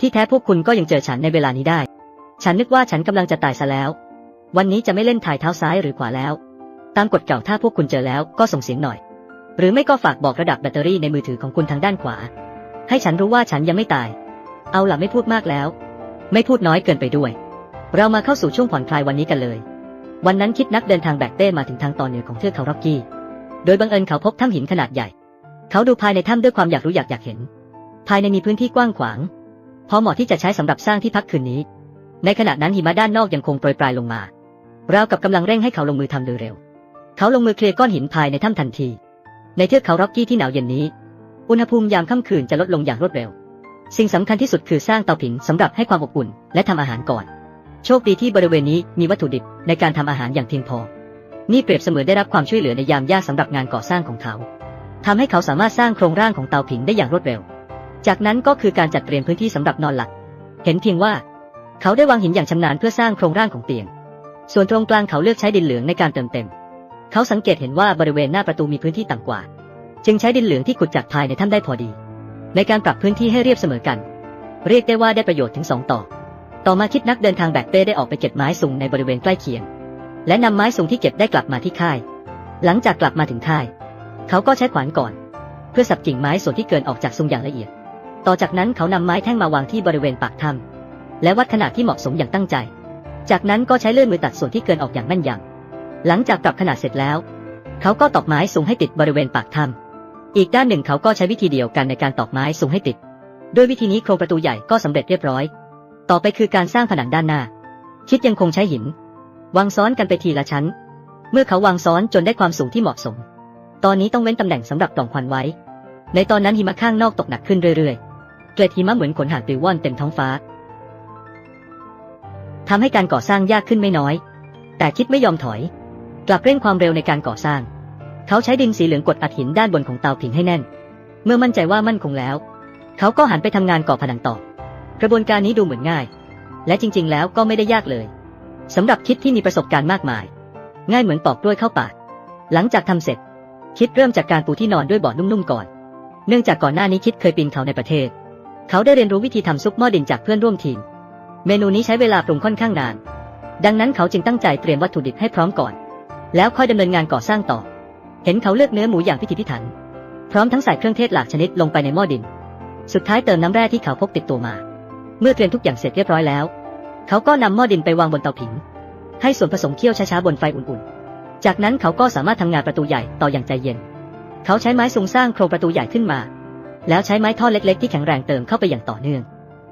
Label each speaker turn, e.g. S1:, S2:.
S1: ที่แท้พวกคุณก็ยังเจอฉันในเวลานี้ได้ ฉันนึกว่าฉันกำลังจะตายซะแล้ว วันนี้จะไม่เล่นถ่ายเท้าซ้ายหรือขวาแล้ว ตามกฎเก่าถ้าพวกคุณเจอแล้วก็ส่งเสียงหน่อย หรือไม่ก็ฝากบอกระดับแบตเตอรี่ในมือถือของคุณทางด้านขวา ให้ฉันรู้ว่าฉันยังไม่ตาย เอาล่ะไม่พูดมากแล้ว ไม่พูดน้อยเกินไปด้วย เรามาเข้าสู่ช่วงผ่อนคลายวันนี้กันเลย วันนั้นคิดนักเดินทางแบกเป้มาถึงทางตอนเหนือของเทือกเขาร็อกกี้ โดยบังเอิญเขาพบถ้ำหินขนาดใหญ่ เขาดูภายในถ้ำด้วยความอยากรู้อยากอยากเห็น ภายในมีพื้นที่กว้างขวาง พอเหมาะที่จะใช้สำหรับสร้างที่พักคืนนี้ ในขณะนั้นหิมะด้านนอกยังคงโปรยปลายลงมาราวกับกำลังเร่งให้เขาลงมือทำโดยเร็ว เขาลงมือเคลียร์ก้อนหินภายในถ้ำทันที ในเทือกเขาร็อกกี้ที่หนาวเย็นนี้ อุณหภูมิยามค่ำคืนจะลดลงอย่างรวดเร็ว สิ่งสำคัญที่สุดคือสร้างเตาผิงสำหรับให้ความอบอุ่น และทำอาหารก่อน โชคดีที่บริเวณนี้มีวัตถุดิบในการทำอาหารอย่างเพียงพอ นี่เปรียบเสมือนได้รับความช่วยเหลือในยามยากสำหรับงานก่อสร้างของเขาทำให้เขาสามารถสร้างโครงร่างของเตาผิงได้อย่างรวดเร็ว จากนั้นก็คือการจัดเตรียมพื้นที่สำหรับนอนหลับ เห็นเพียงว่า เขาได้วางหินอย่างชำนาญเพื่อสร้างโครงร่างของเตียง ส่วนตรงกลางเขาเลือกใช้ดินเหลืองในการเติมเต็ม เขาสังเกตเห็นว่าบริเวณหน้าประตูมีพื้นที่ต่ำกว่า จึงใช้ดินเหลืองที่ขุดจากภายในถ้ำได้พอดี ในการปรับพื้นที่ให้เรียบเสมอกัน เรียกได้ว่าได้ประโยชน์ถึงสองต่อ ต่อมาคิดนักเดินทางแบกเป้ได้ออกไปเก็บไม้สูงในบริเวณใกล้เคียง และนำไม้สูงที่เก็บได้กลับมาที่ค่าย หลังจากกลับมาถึงค่าย เขาก็ใช้ขวานก่อน เพื่อสับกิ่งไม้ส่วนที่เกินออกจากซุงอย่างละเอียด ต่อจากนั้นเขานำไม้แท่งมาวางที่บริเวณปากถ้ำและวัดขนาดที่เหมาะสมอย่างตั้งใจ จากนั้นก็ใช้เลื่อยมือตัดส่วนที่เกินออกอย่างแม่นยำหลังจากปรับขนาดเสร็จแล้ว เขาก็ตอกไม้สูงให้ติดบริเวณปากถ้ำอีกด้านหนึ่งเขาก็ใช้วิธีเดียวกันในการตอกไม้สูงให้ติด ด้วยวิธีนี้โครงประตูใหญ่ก็สำเร็จเรียบร้อย ต่อไปคือการสร้างผนังด้านหน้า คิดยังคงใช้หิน วางซ้อนกันไปทีละชั้น เมื่อเขาวางซ้อนจนได้ความสูงที่เหมาะสม ตอนนี้ต้องเว้นตำแหน่งสำหรับกล่องควันไว้ ในตอนนั้นหิมะข้างนอกตกหนักขึ้นเรื่อยๆ เกล็ดหิมะเหมือนขนหางปลิวว่อนเต็มท้องฟ้าทำให้การก่อสร้างยากขึ้นไม่น้อย แต่คิดไม่ยอมถอย กลับเร่งความเร็วในการก่อสร้าง เขาใช้ดินสีเหลืองกดอัดหินด้านบนของเตาผิงให้แน่น เมื่อมั่นใจว่ามั่นคงแล้ว เขาก็หันไปทำงานก่อผนังต่อ กระบวนการนี้ดูเหมือนง่าย และจริง ๆ แล้วก็ไม่ได้ยากเลยสำหรับคิดที่มีประสบการณ์มากมาย ง่ายเหมือนปอกกล้วยเข้าปาก หลังจากทำเสร็จ คิดเริ่มจากการปูที่นอนด้วยเบาะนุ่มๆก่อน เนื่องจากก่อนหน้านี้คิดเคยปีนเขาในประเทศ เขาได้เรียนรู้วิธีทำซุปหม้อดินจากเพื่อนร่วมทีม เมนูนี้ใช้เวลาปรุงค่อนข้างนาน ดังนั้นเขาจึงตั้งใจเตรียมวัตถุดิบให้พร้อมก่อน แล้วค่อยดำเนินงานก่อสร้างต่อ เห็นเขาเลือกเนื้อหมูอย่างพิถีพิถัน พร้อมทั้งใส่เครื่องเทศหลากชนิดลงไปในหม้อดิน สุดท้ายเติมน้ำแร่ที่เขาพกติดตัวมา เมื่อเตรียมทุกอย่างเสร็จเรียบร้อยแล้ว เขาก็นำหม้อดินไปวางบนเตาผิง ให้ส่วนผสมเคี่ยวช้าๆบนไฟอุ่นๆ จากนั้นเขาก็สามารถทำงานประตูใหญ่ต่ออย่างใจเย็น เขาใช้ไม้สูงสร้างโครงประตูใหญ่ขึ้นมา แล้วใช้ไม้ท่อนเล็กๆที่แข็งแรงเติมเข้าไปอย่างต่อเนื่อง